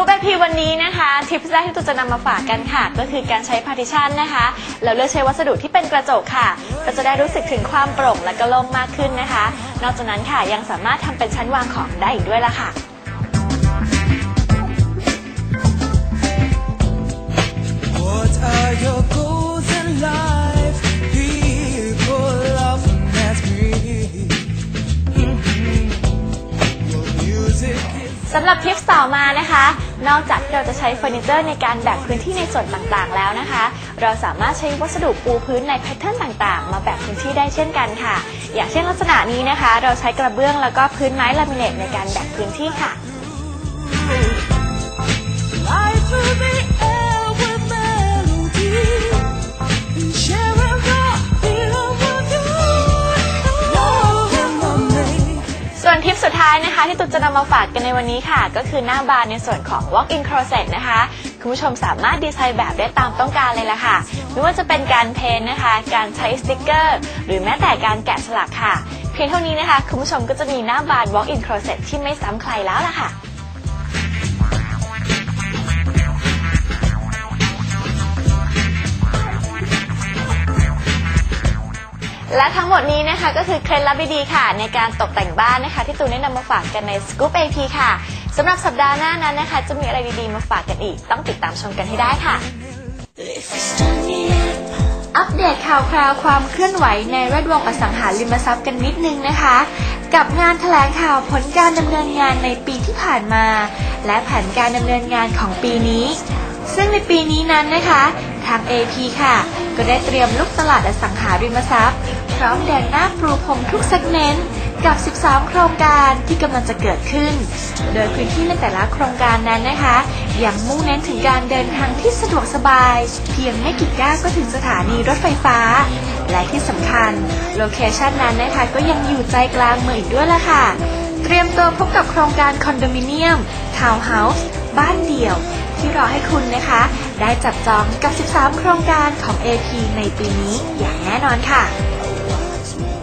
วันนี้นะคะ ทิปแรกที่ตูจะนำมาฝากกันค่ะ ก็คือการใช้พาร์ติชันนะคะแล้วเลือกใช้วัสดุที่เป็นกระจกค่ะ ก็จะได้รู้สึกถึงความโปร่งและก็โล่งมากขึ้นนะคะ นอกจากนั้นค่ะยังสามารถทำเป็นชั้นวางของได้อีกด้วยล่ะค่ะ สำหรับทิปต่อมานะคะ นอกจากที่เราจะใช้เฟอร์นิเจอร์ในการแบ่งพื้นที่ในส่วนต่างๆ แล้วนะคะ เราสามารถใช้วัสดุปูพื้นในแพทเทิร์นต่างๆ มาแบ่งพื้นที่ได้เช่นกันค่ะ อย่างเช่นลักษณะนี้นะคะ เราใช้กระเบื้องแล้วก็พื้นไม้ลามิเนตในการแบ่งพื้นที่ค่ะ สุดท้ายนะคะ ที่ตุ๊กจะนำมาฝากกันในวันนี้ค่ะ ก็คือหน้าบานในส่วนของ walk-in closet นะคะ คุณผู้ชมสามารถดีไซน์แบบได้ตามต้องการเลยล่ะค่ะ ไม่ว่าจะเป็นการเพ้นนะคะ การใช้สติกเกอร์ หรือแม้แต่การแกะสลักค่ะ เพียงเท่านี้นะคะ คุณผู้ชมก็จะมีหน้าบาน walk-in closet ที่ไม่ซ้ำใครแล้วล่ะค่ะ และทั้งหมดนี้นะคะก็คือเคล็ดลับดีๆค่ะ ในการตกแต่งบ้านนะคะ ที่ตูนได้นำมาฝากกันใน Scoop AP ค่ะสำหรับสัปดาห์หน้านั้นนะคะ จะมีอะไรดีๆมาฝากกันอีก ต้องติดตามชมกันให้ได้ค่ะ อัปเดตข่าวคราวความเคลื่อนไหวในแวดวงอสังหาริมทรัพย์กันนิดนึงนะคะ กับงานแถลงข่าวผลการดำเนินงานในปีที่ผ่านมา และแผนการดำเนินงานของปีนี้ ซึ่งในปีนี้นั้นนะคะ ทาง AP ค่ะ ก็ได้เตรียมลุกตลาดอสังหาริมทรัพย์ พร้อมเดินหน้าปรูพรมทุกเซกเมนต์กับ 13 โครงการที่กำลังจะเกิดขึ้น โดยพื้นที่ในแต่ละโครงการนั้นนะคะ ยังมุ่งเน้นถึงการเดินทางที่สะดวกสบาย เพียงไม่กี่ก้าวก็ถึงสถานีรถไฟฟ้า และที่สำคัญ โลเคชันนั้นนะคะก็ยังอยู่ใจกลางเมืองอีกด้วยล่ะค่ะ เตรียมตัวพบกับโครงการคอนโดมิเนียม ทาวน์เฮาส์ บ้านเดี่ยว ที่รอให้คุณนะคะ ได้จับจองกับ 13 โครงการของ AP ในปีนี้อย่างแน่นอนค่ะ